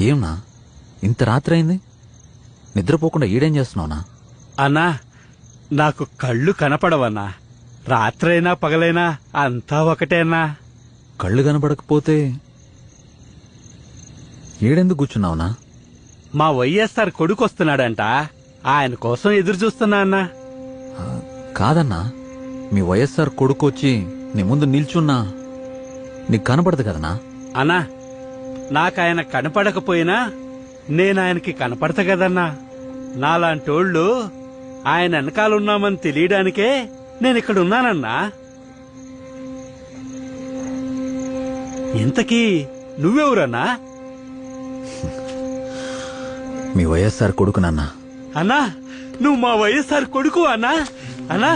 ఏమన్నా? ఇంత రాత్రి అయింది నిద్రపోకుండా ఈడేం చేస్తున్నావునా? అన్నా నాకు కళ్ళు కనపడవన్నా. రాత్రైనా పగలైనా అంతా ఒకటేనా కళ్ళు కనబడకపోతే ఈడెందుకు కూర్చున్నావునా? మా వైఎస్ఆర్ కొడుకు వస్తున్నాడంట ఆయన కోసం ఎదురు చూస్తున్నా అన్నా. కాదన్నా. మీ వైఎస్ఆర్ కొడుకు వచ్చి నీ ముందు నిల్చున్నా. నీకు కనపడదు కదనా అన్నా నాకు ఆయన కనపడకపోయినా నేను ఆయనకి కనపడతా కదన్నా నాలాంటోళ్ళు ఆయన వెనకాలన్నామని తెలియడానికే నేను ఇక్కడ ఉన్నానన్నా ఇంతకీ నువ్వెవరన్నా? మీ వైఎస్ఆర్ కొడుకు నాన్న. అన్నా నువ్వు మా వైఎస్ఆర్ కొడుకు అన్నా? అన్నా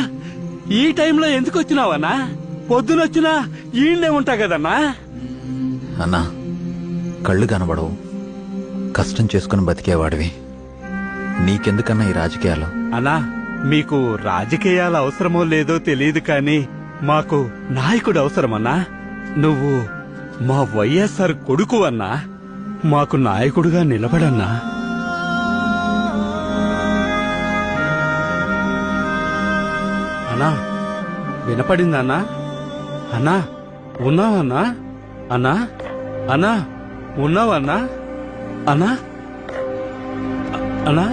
ఈ టైంలో ఎందుకు వచ్చినావన్నా పొద్దునొచ్చినా ఈయనే ఉంటా కదన్నా అన్నా. కళ్ళు కనబడవు. కష్టం చేసుకుని బతికేవాడివి. నీకెందుకన్నా ఈ రాజకీయాలు? అన్నా మీకు రాజకీయాల అవసరమో లేదో తెలియదు కానీ మాకు నాయకుడు అవసరమన్నా. నువ్వు మా వైఎస్ఆర్ కొడుకు అన్నా. మాకు నాయకుడుగా నిలబడన్నా. అన్నా వినపడిందన్నా? అన్నా ఉన్నావన్నా? అన్నా అన్నా ఉన్నావన్నా? అన్నా? అన్నా?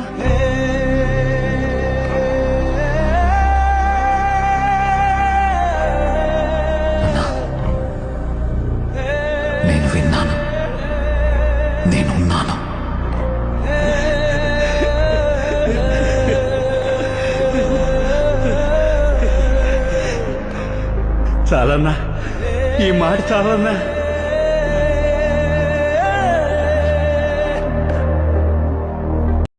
అన్నా నేను విన్నాను. నేనున్నాను చాలన్నా ఈ మాట చాలన్నా.